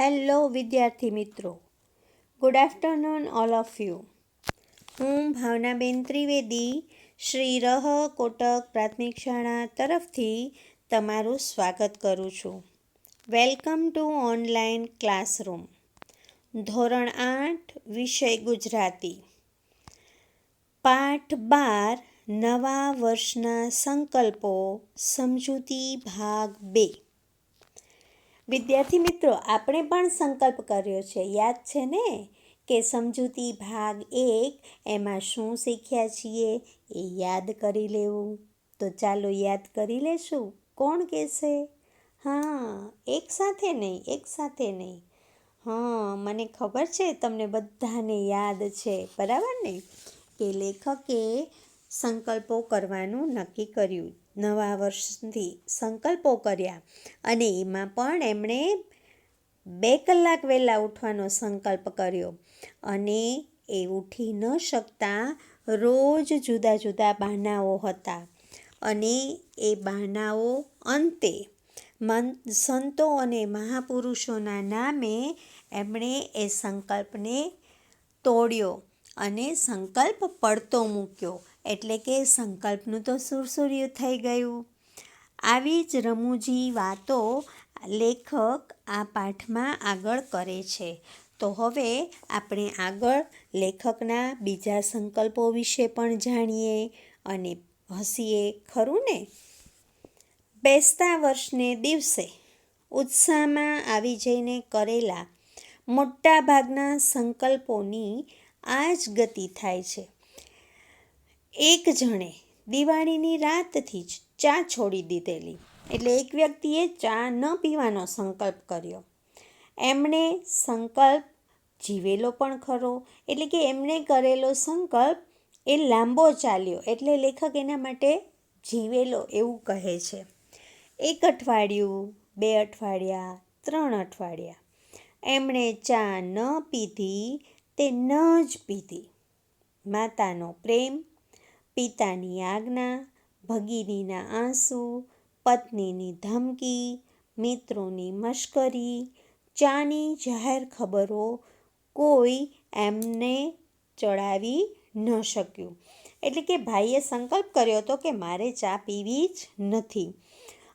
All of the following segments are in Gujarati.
હેલો વિદ્યાર્થી મિત્રો. Good afternoon all of you હું ભાવનાબેન ત્રિવેદી શ્રી રહ કોટક પ્રાથમિક શાળા તરફથી તમારું સ્વાગત કરું છું. વેલકમ ટુ ઓનલાઈન ક્લાસરૂમ ધોરણ આઠ, વિષય ગુજરાતી. પાઠ બાર, નવા વર્ષના સંકલ્પો, સમજૂતી ભાગ બે. વિદ્યાર્થી મિત્રો, આપણે પણ સંકલ્પ કર્યો છે. યાદ છે ને કે સમજૂતી ભાગ એક, એમાં શું શીખ્યા છીએ એ યાદ કરી લેવું. તો ચાલો યાદ કરી લેશું. કોણ કહેશે? હા, એક સાથે નહીં, એક સાથે નહીં. હા, મને ખબર છે, તમને બધાને યાદ છે. બરાબર ને? કે લેખકે સંકલ્પો કરવાનું નક્કી કર્યું. નવા વર્ષથી સંકલ્પો કર્યા અને એમાં પણ એમણે બે કલાક વહેલા ઉઠવાનો સંકલ્પ કર્યો અને એ ઉઠી ન શકતા રોજ જુદા જુદા બહાનાઓ હતા અને એ બહાનાઓ અંતે મન, સંતો અને મહાપુરુષોના નામે એમણે એ સંકલ્પને તોડ્યો. અને સંકલ્પ પડતો મૂક્યો. એટલે કે સંકલ્પનું તો સુરસુર્યું થઈ ગયું. આવી જ રમૂજી વાતો લેખક આ પાઠમાં આગળ કરે છે. તો હવે આપણે આગળ લેખકના બીજા સંકલ્પો વિશે પણ જાણીએ અને હસીએ, ખરું ને? બેસતા વર્ષને દિવસે ઉત્સાહમાં આવી જઈને કરેલા મોટા ભાગના સંકલ્પોની આ જ ગતિ થાય છે. એક જણે દિવાળીની રાતથી જ ચા છોડી દીધેલી. એટલે એક વ્યક્તિએ ચા ન પીવાનો સંકલ્પ કર્યો. એમણે સંકલ્પ જીવેલો પણ ખરો. એટલે કે એમણે કરેલો સંકલ્પ એ લાંબો ચાલ્યો. એટલે લેખક એના માટે જીવેલો એવું કહે છે. એક અઠવાડિયું, બે અઠવાડિયા, ત્રણ અઠવાડિયા. એમણે ચા ન પીધી તે ન જ પીધી. માતાનો પ્રેમ, પિતાની આજ્ઞા, ભગીનીના આંસુ, પત્નીની ધમકી, મિત્રોની મશ્કરી, ચાની જાહેર ખબરો કોઈ એમને ચડાવી ન શક્યું. એટલે કે ભાઈએ સંકલ્પ કર્યો હતો કે મારે ચા પીવી જ નથી.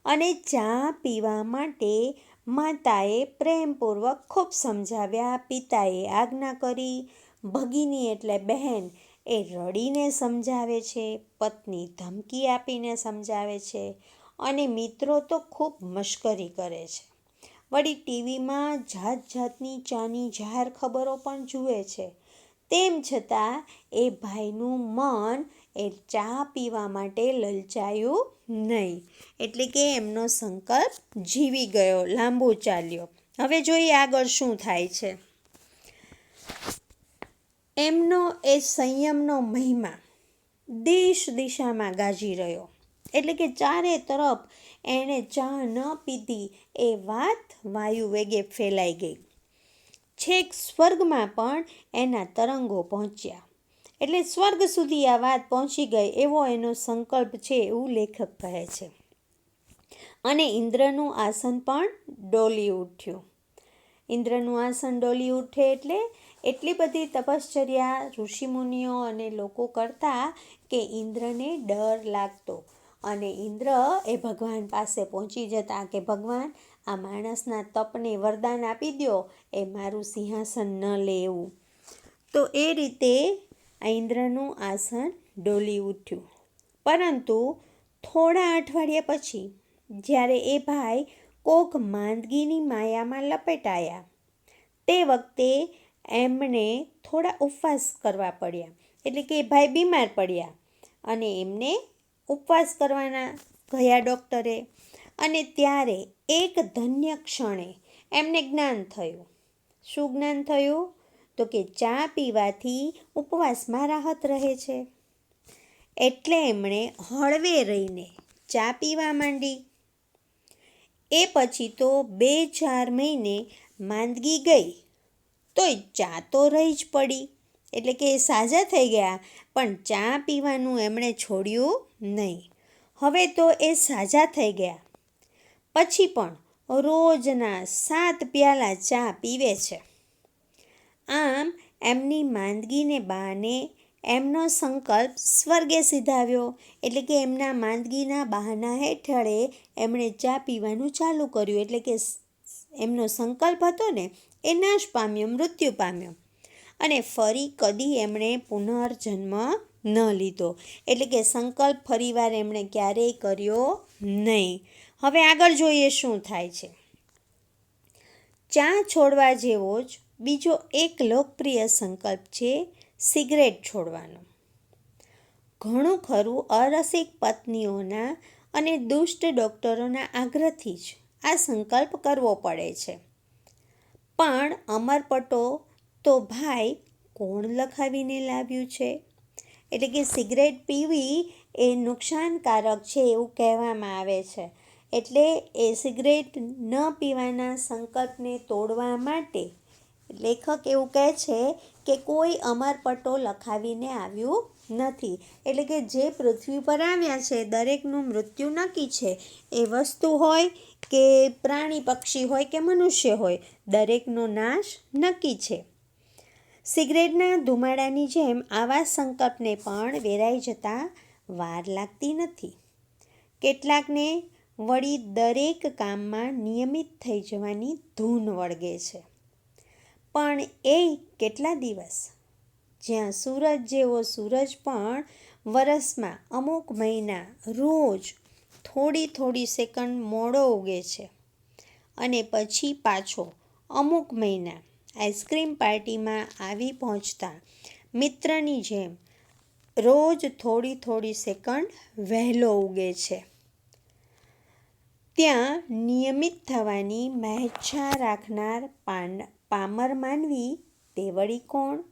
અને ચા પીવા માટે માતાએ પ્રેમપૂર્વક ખૂબ સમજાવ્યા. પિતાએ આજ્ઞા કરી, ભગીની એટલે બહેન એ રડીને સમજાવે છે, પત્ની ધમકી આપીને સમજાવે છે અને મિત્રો તો ખૂબ મશ્કરી કરે છે. વળી ટીવીમાં જાત જાતની ચાની જાહેર ખબરો પણ જુએ છે. તેમ છતાં એ ભાઈનું મન એ ચા પીવા માટે લલચાયું નહીં. એટલે કે એમનો સંકલ્પ જીવી ગયો, લાંબો ચાલ્યો. હવે જોઈએ આગળ શું થાય છે. એમનો એ સંયમનો મહિમા દેશ દિશામાં ગાજી રહ્યો. એટલે કે ચારે તરફ એણે ચા ન પીધી એ વાત વાયુ વેગે ફેલાઈ ગઈ. છેક સ્વર્ગમાં પણ એના તરંગો પહોંચ્યા. એટલે સ્વર્ગ સુધી આ વાત પહોંચી ગઈ એવો એનો સંકલ્પ છે એવું લેખક કહે છે. અને ઇન્દ્રનું આસન પણ ડોલી ઉઠ્યું. ઇન્દ્રનું આસન ડોલી ઉઠે એટલે એટલી બધી તપશ્ચર્યા ઋષિમુનિઓ અને લોકો કરતા કે ઇન્દ્રને ડર લાગતો અને ઇન્દ્ર એ ભગવાન પાસે પહોંચી જતા કે ભગવાન, આ માણસના તપને વરદાન આપી દો એ મારું સિંહાસન ન લેવું. તો એ રીતે આ ઇન્દ્રનું આસન ડોલી ઉઠ્યું. પરંતુ થોડા અઠવાડિયા પછી જ્યારે એ ભાઈ કોક માંદગીની માયામાં લપેટાયા, તે વખતે એમણે થોડા ઉપવાસ કરવા પડ્યા. એટલે કે એ ભાઈ બીમાર પડ્યા અને એમને ઉપવાસ કરવાના ગયા ડૉક્ટરે. અને ત્યારે એક ધન્ય ક્ષણે એમને જ્ઞાન થયું. શું જ્ઞાન થયું? તો કે ચા પીવાથી ઉપવાસમાં રાહત રહે છે. એટલે એમણે હળવે રહીને ચા પીવા માંડી. એ પછી તો બે ચાર મહિને માંદગી ગઈ. તોય ચા તો રહી જ પડી. એટલે કે એ સાજા થઈ ગયા. પણ ચા પીવાનું એમણે છોડ્યું નહીં. હવે તો એ સાજા થઈ ગયા. પછી પણ રોજના સાત પ્યાલા ચા પીવે છે. આમ એમની માંદગીને બહાને એમનો સંકલ્પ સ્વર્ગે સિધાવ્યો. એટલે કે એમના માંદગીના બહાના હેઠળે એમણે ચા પીવાનું ચાલુ કર્યું. એટલે કે એમનો સંકલ્પ હતો ને, એ નાશ પામ્યો, મૃત્યુ પામ્યો. અને ફરી કદી એમણે પુનર્જન્મ ન લીધો. એટલે કે સંકલ્પ ફરીવાર એમણે ક્યારેય કર્યો નહીં. હવે આગળ જોઈએ શું થાય છે. ચા છોડવા જેવો જ બીજો એક લોકપ્રિય સંકલ્પ છે સિગરેટ છોડવાનો. ઘણું ખરું અરસિક પત્નીઓના અને દુષ્ટ ડોક્ટરોના આગ્રહથી જ આ સંકલ્પ કરવો પડે છે. પણ અમરપટો તો ભાઈ કોણ લખાવીને લાવ્યું છે? એટલે કે સિગરેટ પીવી એ નુકસાનકારક છે એવું કહેવામાં આવે છે. એટલે એ સિગરેટ ન પીવાના સંકલ્પને તોડવા માટે લેખક એવું કહે છે કે કોઈ અમરપટો લખાવીને આવ્યું નથી. એટલે કે જે પૃથ્વી પર આવ્યા છે, દરેકનું મૃત્યુ નક્કી છે. એ વસ્તુ હોય કે પ્રાણી પક્ષી હોય કે મનુષ્ય હોય, દરેકનો નાશ નક્કી છે. સિગરેટના ધુમાડાની જેમ આવા સંકલ્પને પણ વેરાઈ જતાં વાર લાગતી નથી. કેટલાકને વળી દરેક કામમાં નિયમિત થઈ જવાની ધૂન વળગે છે. પણ એ કેટલા દિવસ? જ્યાં સૂરજ જેવો સૂરજ પણ વરસમાં અમુક મહિના રોજ થોડી થોડી સેકન્ડ મોડો ઉગે છે. અને પછી પાછો અમુક મહિના આઈસ્ક્રીમ પાર્ટીમાં આવી પહોંચતા મિત્રની જેમ રોજ થોડી થોડી સેકન્ડ વહેલો ઉગે છે. ત્યાં નિયમિત થવાની મહેચ્છા રાખનાર પાન પામર માનવી તે વળી કોણ?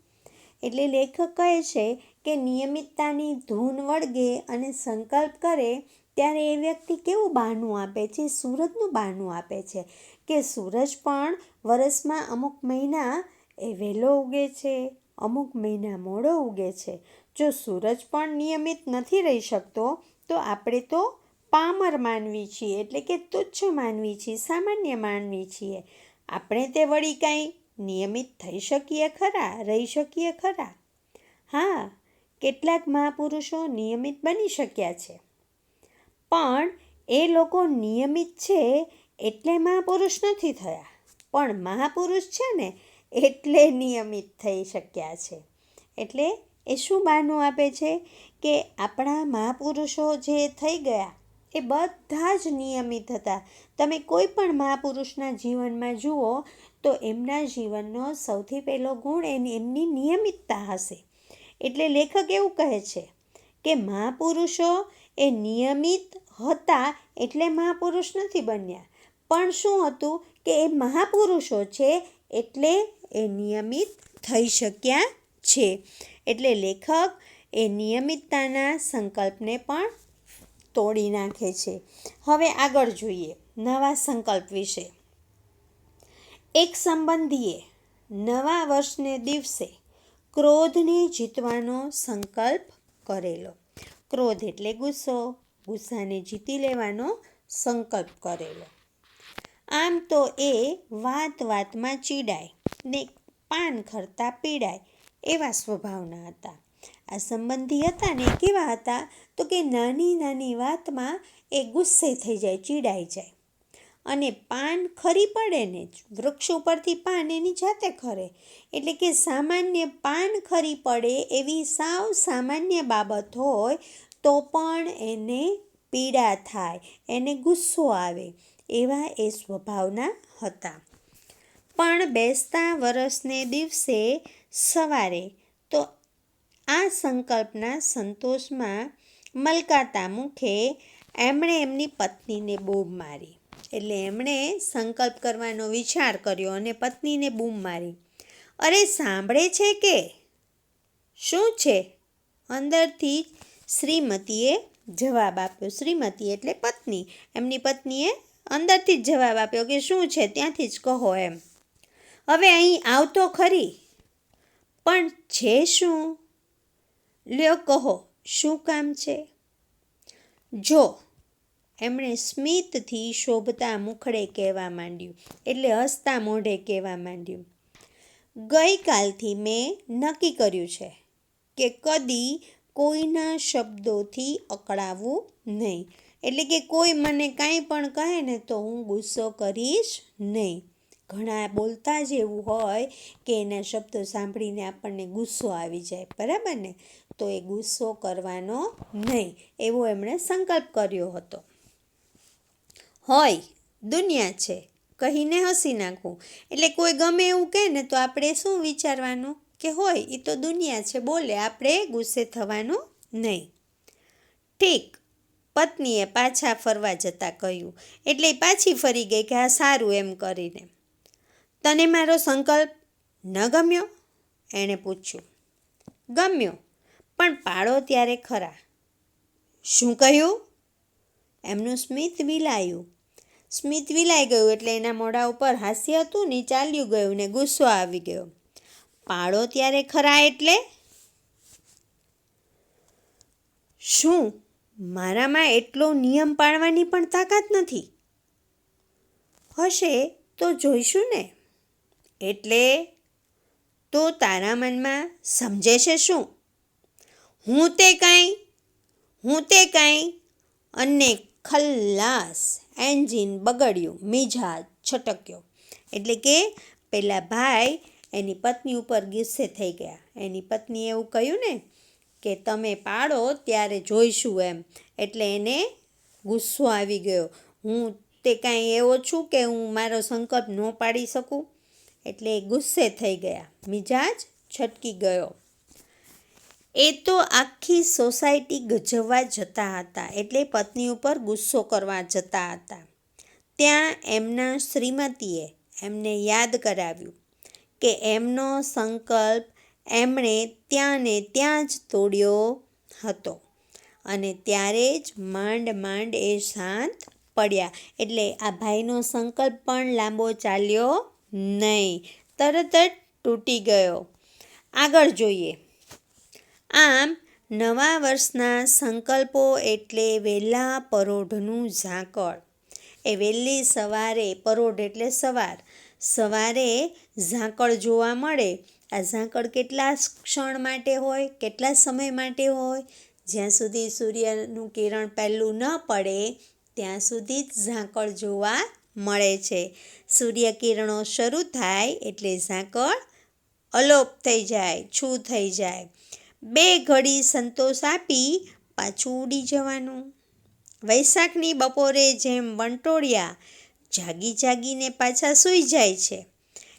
એટલે લેખક કહે છે કે નિયમિતતાની ધૂન વળગે અને સંકલ્પ કરે ત્યારે એ વ્યક્તિ કેવું બહાનું આપે છે? સૂરજનું બહાનું આપે છે કે સૂરજ પણ વરસમાં અમુક મહિના એ વહેલો ઉગે છે, અમુક મહિના મોડો ઉગે છે. જો સૂરજ પણ નિયમિત નથી રહી શકતો, તો આપણે તો પામર માનવી છીએ, એટલે કે તુચ્છ માનવી છીએ, સામાન્ય માનવી છીએ. આપણે તે વળી કાંઈ નિયમિત થઈ શકીએ ખરા, રહી શકીએ ખરા? હા, કેટલાક મહાપુરુષો નિયમિત બની શક્યા છે. પણ એ લોકો નિયમિત છે એટલે મહાપુરુષ નથી થયા. પણ મહાપુરુષ છે ને એટલે નિયમિત થઈ શક્યા છે. એટલે એ શું બહાનું આપે છે કે આપણા મહાપુરુષો જે થઈ ગયા એ બધા જ નિયમિત હતા. તમે કોઈ પણ મહાપુરુષના જીવનમાં જુઓ તો એમના જીવનનો સૌથી પહેલો ગુણ એની, એમની નિયમિતતા હશે. એટલે લેખક એવું કહે છે કે મહાપુરુષો એ નિયમિત હતા એટલે મહાપુરુષ નથી બન્યા. પણ શું હતું કે એ મહાપુરુષો છે એટલે એ નિયમિત થઈ શક્યા છે. એટલે લેખક એ નિયમિતતાના સંકલ્પને પણ તોડી નાખે છે. હવે આગળ જોઈએ નવા સંકલ્પ વિશે. એક સંબંધીએ નવા વર્ષને દિવસે ક્રોધને જીતવાનો સંકલ્પ કરેલો. ક્રોધ એટલે ગુસ્સો, ગુસ્સાને જીતી લેવાનો સંકલ્પ કરેલો. આમ તો એ વાત વાતમાં ચીડાય ને પાન ખરતા પીડાય એવા સ્વભાવના હતા. આ સંબંધી હતા ને કેવા હતા? તો કે નાની નાની વાતમાં એ ગુસ્સે થઈ જાય, ચીડાઈ જાય. અને પાન ખરી પડે ને, વૃક્ષ ઉપરથી પાન એની જાતે ખરે. એટલે કે સામાન્ય પાન ખરી પડે એવી સાવ સામાન્ય બાબત હોય તો પણ એને પીડા થાય, એને ગુસ્સો આવે એવા એ સ્વભાવના હતા. પણ બેસતા વરસને દિવસે સવારે તો આ સંકલ્પના સંતોષમાં મલકાતા મુખે એમણે એમની પત્નીને બૂમ મારી. એટલે એમણે સંકલ્પ કરવાનો વિચાર કર્યો અને પત્નીને બૂમ મારી. અરે, સાંભળે છે કે? શું છે? અંદરથી શ્રીમતીએ જવાબ આપ્યો. શ્રીમતી એટલે પત્ની. એમની પત્નીએ અંદરથી જ જવાબ આપ્યો કે, શું છે? ત્યાંથી જ કહો એમ. હવે અહીં આવતો ખરી. પણ છે શું? લ્યો કહો, શું કામ છે? જો, એમણે સ્મિતથી શોભતા મુખડે કહેવા માંડ્યું, એટલે હસતા મોઢે કહેવા માંડ્યું, ગઈકાલથી મેં નક્કી કર્યું છે કે કદી કોઈના શબ્દોથી અકળાવું નહીં, એટલે કે કોઈ મને કાંઈ પણ કહે ને તો હું ગુસ્સો કરીશ નહીં. ઘણા બોલતા જ એવું હોય કે એના શબ્દો સાંભળીને આપણને ગુસ્સો આવી જાય, બરાબર ને? તો એ ગુસ્સો કરવાનો નહીં, એવો એમણે સંકલ્પ કર્યો હતો. હોય, દુનિયા છે, કહીને હસી નાખવું એટલે કોઈ ગમે એવું કહે ને તો આપણે શું વિચારવાનું? કે હોય એ તો દુનિયા છે, બોલે, આપણે ગુસ્સે થવાનું નહીં. ઠીક. પત્નીએ પાછા ફરવા જતાં કહ્યું. એટલે પાછી ફરી ગઈ કે આ સારું, એમ કરીને. તને મારો સંકલ્પ ન ગમ્યો? એણે પૂછ્યું. ગમ્યો. પણ પાડો ત્યારે ખરા. શું કહ્યું? એમનું સ્મિત વિલાયું. સ્મિત વિલાઈ ગયું એટલે એના મોઢા ઉપર હાસ્ય હતું, ને ચાલ્યું ગયું ને ગુસ્સો આવી ગયો. પાડો ત્યારે ખરા એટલે? શું મારામાં એટલો નિયમ પાળવાની પણ તાકાત નથી? હશે તો જોઈશું ને. એટલે તો તારા મનમાં સમજે છે શું? હું તે કાંઈ? હું તે કાંઈ? અને ખલ્લાસ એન્જિન બગડ્યું, મિજાજ છટક્યો. એટલે કે પેલા ભાઈ એની પત્ની ઉપર ગુસ્સે થઈ ગયા. એની પત્નીએ એવું કહ્યું ને કે તમે પાડો ત્યારે જોઈશું એમ. એટલે એને ગુસ્સો આવી ગયો. હું તે કાંઈ એવો છું કે હું મારો સંકલ્પ ન પાડી શકું? એટલે ગુસ્સે થઈ ગયા. મિજાજ છટકી ગયો. એ તો આખી સોસાયટી ગજવવા જતા હતા, એટલે પત્ની ઉપર ગુસ્સો કરવા જતા હતા. ત્યાં એમના શ્રીમતીએ એમને યાદ કરાવ્યું કે એમનો સંકલ્પ એમણે ત્યાં ને ત્યાં જ તોડ્યો હતો અને ત્યારે જ માંડ માંડ એ શાંત પડ્યા. એટલે આ ભાઈનો સંકલ્પ પણ લાંબો ચાલ્યો નહીં. તરત જ તૂટી ગયો. આગળ જોઈએ. આમ, નવા વર્ષના સંકલ્પો એટલે વહેલા પરોઢનું ઝાકળ. એ વહેલી સવારે, પરોઢ એટલે સવાર. સવારે ઝાકળ જોવા મળે. આ ઝાકળ કેટલા ક્ષણ માટે હોય, કેટલા સમય માટે હોય? જ્યાં સુધી સૂર્યનું કિરણ પહેલું ન પડે, ત્યાં સુધી જ ઝાકળ જોવા મળે છે. સૂર્ય કિરણો શરૂ થાય એટલે ઝાકળ અલોપ થઈ જાય, છૂ થઈ જાય. બે ઘડી સંતોષ આપી પાછું ઉડી જવાનું. વૈશાખની બપોરે જેમ વંટોળિયા જાગી જાગીને પાછા સૂઈ જાય છે.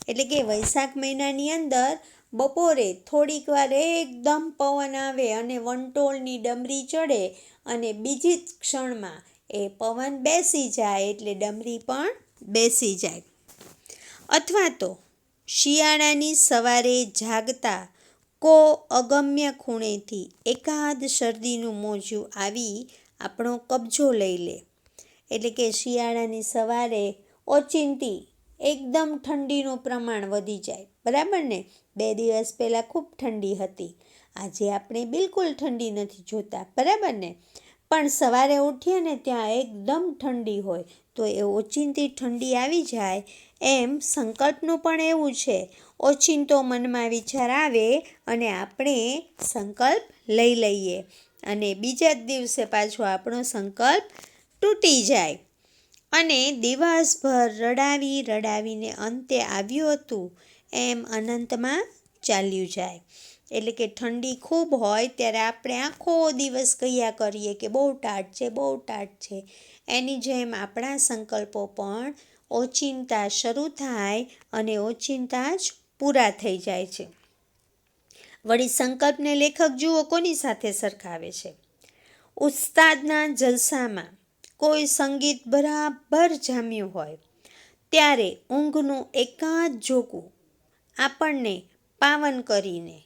એટલે કે વૈશાખ મહિનાની અંદર બપોરે થોડીક વાર એકદમ પવન આવે અને વંટોળની ડમરી ચડે અને બીજી જ ક્ષણમાં એ પવન બેસી જાય એટલે ડમરી પણ બેસી જાય. અથવા તો શિયાળાની સવારે જાગતા કો અગમ્ય ખૂણેથી એકાદ શરદીનું મોજું આવી આપણો કબજો લઈ લે. એટલે કે શિયાળાની સવારે ઓચિંતી એકદમ ઠંડીનું પ્રમાણ વધી જાય. બરાબર ને? બે દિવસ પહેલાં ખૂબ ઠંડી હતી. આજે આપણે બિલકુલ ઠંડી નથી જોતા. બરાબર ને? પણ સવારે ઉઠીએ ને ત્યાં એકદમ ઠંડી હોય. તો એ ઓચિંતી ઠંડી આવી જાય એમ સંકલ્પનું પણ એવું છે. ઓચિંતો મનમાં વિચાર આવે અને આપણે સંકલ્પ લઈ લઈએ અને બીજા જ દિવસે પાછો આપણો સંકલ્પ તૂટી જાય. અને દિવસભર રડાવી રડાવીને અંતે આવ્યું હતું એમ અનંતમાં ચાલ્યું જાય. એટલે કે ઠંડી ખૂબ હોય ત્યારે આપણે આખો દિવસ કહ્યા કરીએ કે બહુ ટાટ છે, બહુ ટાટ છે. એની જેમ આપણા સંકલ્પો પણ ઓચિંતા શરૂ થાય અને ઓચિંતા જ પૂરા થઈ જાય છે. વળી સંકલ્પને લેખક જુઓ કોની સાથે સરખાવે છે? ઉસ્તાદના જલસામાં કોઈ સંગીત બરાબર જામ્યું હોય, ત્યારે ઊંઘનું એકાદ જોકું આપણને પાવન કરીને,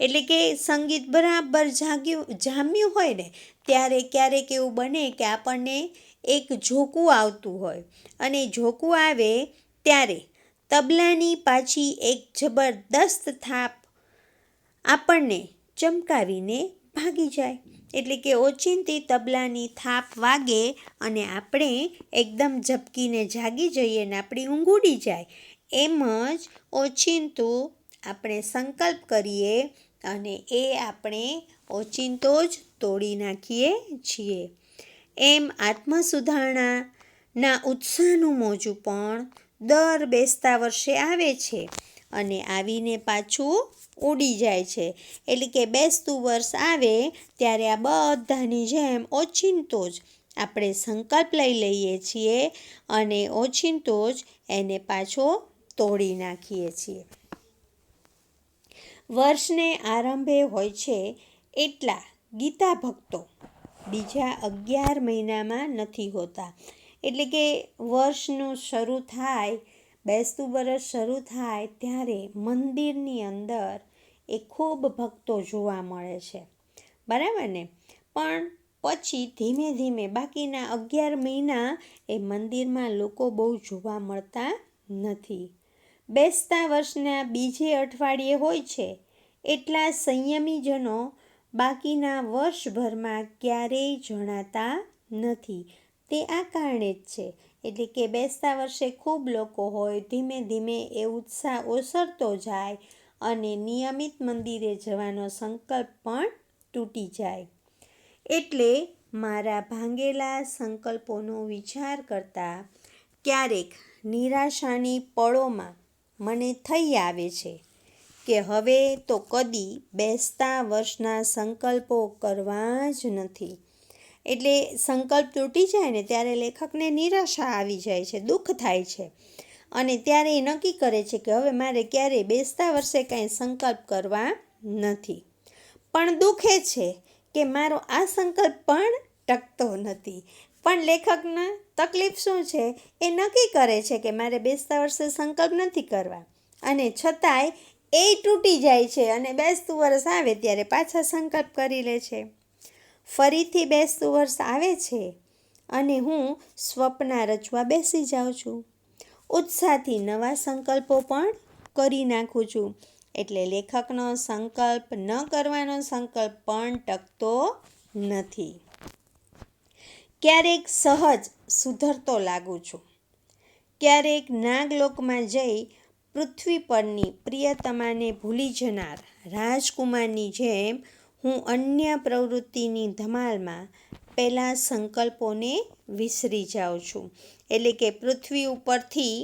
એટલે કે સંગીત બરાબર જાગ્યું, જામ્યું હોય ને, ત્યારે ક્યારેક એવું બને કે આપણને એક ઝોકું આવતું હોય. અને ઝોકું આવે ત્યારે તબલાની પાછી એક જબરદસ્ત થાપ આપણને ચમકાવીને ભાગી જાય. એટલે કે ઓચિંતી તબલાની થાપ વાગે અને આપણે એકદમ ઝબકીને જાગી જઈએ ને આપણી ઊંઘ ઉડી જાય. એમ જ ઓચિંતું આપણે સંકલ્પ કરીએ અને એ આપણે ઓચિંતો જ તોડી નાખીએ છીએ. એમ આત્મસુધારણાના ઉત્સાહનું મોજું પણ દર બેસતા વર્ષે આવે છે અને આવીને પાછું ઉડી જાય છે. એટલે કે બેસતું વર્ષ આવે ત્યારે આ બધાની જેમ ઓચિંતો જ આપણે સંકલ્પ લઈ લઈએ છીએ અને ઓચિંતો જ એને પાછો તોડી નાખીએ છીએ. વર્ષને આરંભે હોય છે એટલા ગીતા ભક્તો. બીજા અગિયાર મહિનામાં નથી હોતા. એટલે કે વર્ષનું શરૂ થાય, બેસતું વરસ શરૂ થાય ત્યારે મંદિરની અંદર એ ખૂબ ભક્તો જોવા મળે છે. બરાબર ને? પણ પછી ધીમે ધીમે બાકીના અગિયાર મહિના એ મંદિરમાં લોકો બહુ જોવા મળતા નથી. બેસતા વર્ષના બીજે અઠવાડિયે હોય છે, એટલા સંયમીજનો બાકીના વર્ષભરમાં ક્યારેય જણાતા નથી. તે આ કારણે જ છે. એટલે કે બેસતા વર્ષે ખૂબ લોકો હોય, ધીમે ધીમે એ ઉત્સાહ ઓસરતો જાય અને નિયમિત મંદિરે જવાનો સંકલ્પ પણ તૂટી જાય. એટલે મારા ભાંગેલા સંકલ્પોનો વિચાર કરતા ક્યારેક નિરાશાની પળોમાં મને થઈ આવે છે. કે હવે તો કદી બેસતા વર્ષના સંકલ્પો કરવા જ નથી. એટલે સંકલ્પ તૂટી જાય ને ત્યારે લેખકને નિરાશા આવી જાય છે, દુઃખ થાય છે. અને ત્યારે એ નક્કી કરે છે કે હવે મારે ક્યારેય બેસતા વર્ષે કાંઈ સંકલ્પ કરવા નથી. પણ દુઃખે છે કે મારો આ સંકલ્પ પણ ટકતો નથી. પણ લેખકને તકલીફ શું છે? એ નક્કી કરે છે કે મારે બેસતા વર્ષે સંકલ્પ નથી કરવા. અને છતાંય એ તૂટી જાય છે અને બેસતું વર્ષ આવે ત્યારે પાછા સંકલ્પ કરી લે છે. ફરીથી બેસતું વર્ષ આવે છે અને હું સ્વપ્ના રચવા બેસી જાઉં છું. ઉત્સાહથી નવા સંકલ્પો પણ કરી નાખું છું. એટલે લેખકનો સંકલ્પ ન કરવાનો સંકલ્પ પણ ટકતો નથી. ક્યારેક સહજ સુધરતો લાગું છું. ક્યારેક નાગલોકમાં જઈ પૃથ્વી પરની પ્રિયતમાને ભૂલી જનાર રાજકુમારની જેમ હું અન્ય પ્રવૃત્તિની ધમાલમાં પહેલાં સંકલ્પોને વિસરી જાઉં છું. એટલે કે પૃથ્વી ઉપરથી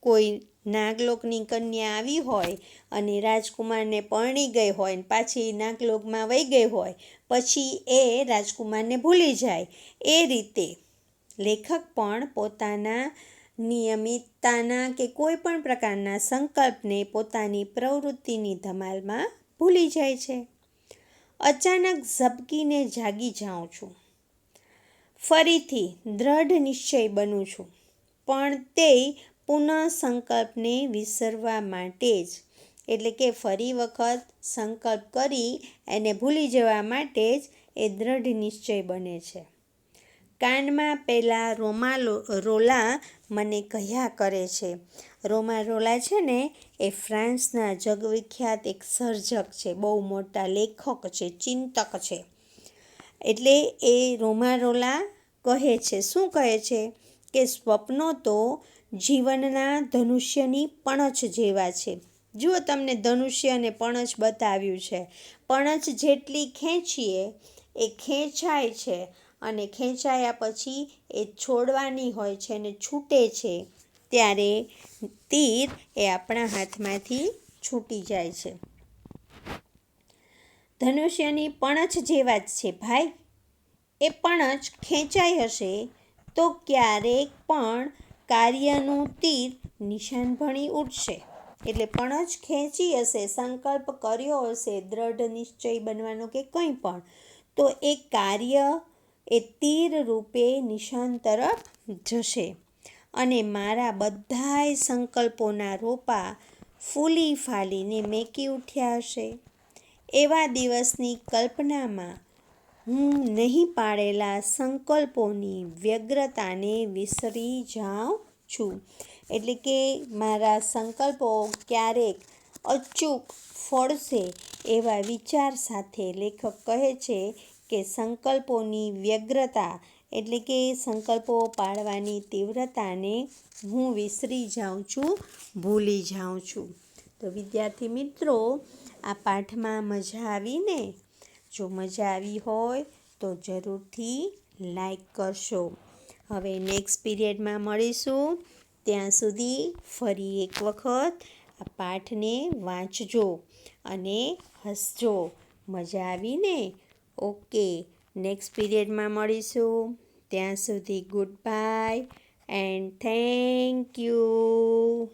કોઈ નાગલોકની કન્યા આવી હોય અને રાજકુમારને પરણી ગઈ હોય ને પાછી નાગલોકમાં વહી ગઈ હોય, પછી એ રાજકુમારને ભૂલી જાય. એ રીતે લેખક પણ પોતાના નિયમિતતાના કે કોઈ પણ પ્રકારના સંકલ્પને પોતાની પ્રવૃત્તિની ધમાલમાં ભૂલી જાય છે. અચાનક ઝબકીને જાગી જાઉં છું. ફરીથી દ્રઢ નિશ્ચય બનું છું. પણ તે પુનઃ સંકલ્પને વિસરવા માટે જ. એટલે કે ફરી વખત સંકલ્પ કરી એને ભૂલી જવા માટે જ એ દ્રઢ નિશ્ચય બને છે. કાનમાં પહેલાં રોમાલો રોલા મને કહ્યા કરે છે. રોમા રોલા છે ને, એ ફ્રાન્સના જગવિખ્યાત એક સર્જક છે, બહુ મોટા લેખક છે, ચિંતક છે. એટલે એ રોમા રોલા કહે છે, શું કહે છે? કે સ્વપ્નો તો જીવનના ધનુષ્યની પણછ જેવા છે. જુઓ તમને ધનુષ્ય અને પણછ બતાવ્યું છે. પણછ જેટલી ખેંચીએ, એ ખેંચાય છે. અને ખેંચાયા પછી એ છોડવાની હોય છે અને છૂટે છે, ત્યારે તીર એ આપણા હાથમાંથી છૂટી જાય છે. ધનુષ્યની પણછ જેવા જ છે ભાઈ, એ પણછ ખેંચાઈ હશે તો ક્યારેક પણ કાર્યનું તીર નિશાન ભણી ઉઠશે. એટલે પણછ ખેંચી હશે, સંકલ્પ કર્યો હશે, દ્રઢ નિશ્ચય બનવાનો કે કંઈ પણ, તો એ કાર્ય એ તીર રૂપે નિશાન તરફ જશે. અને મારા બધાય સંકલ્પોના રોપા ફૂલી ફાલીને મેકી ઉઠ્યા હશે. એવા દિવસની કલ્પનામાં હું નહીં પાડેલા સંકલ્પોની વ્યગ્રતાને વિસરી જાઉં છું. એટલે કે મારા સંકલ્પો ક્યારેક અચૂક ફળશે એવા વિચાર સાથે લેખક કહે છે કે સંકલ્પોની વ્યગ્રતા એટલે કે સંકલ્પો પાડવાની તીવ્રતાને હું વિસરી જાઉં છું, ભૂલી જાઉં છું. તો વિદ્યાર્થી મિત્રો, આ પાઠમાં મજા આવીને? જો મજા આવી હોય તો જરૂરથી લાઈક કરશો. હવે નેક્સ્ટ પીરિયડમાં મળીશું. ત્યાં સુધી ફરી એક વખત આ પાઠને વાંચજો અને હસજો. મજા આવીને? ઓકે નેક્સ્ટ પીરિયડમાં મળીશું. ત્યાં સુધી good bye and thank you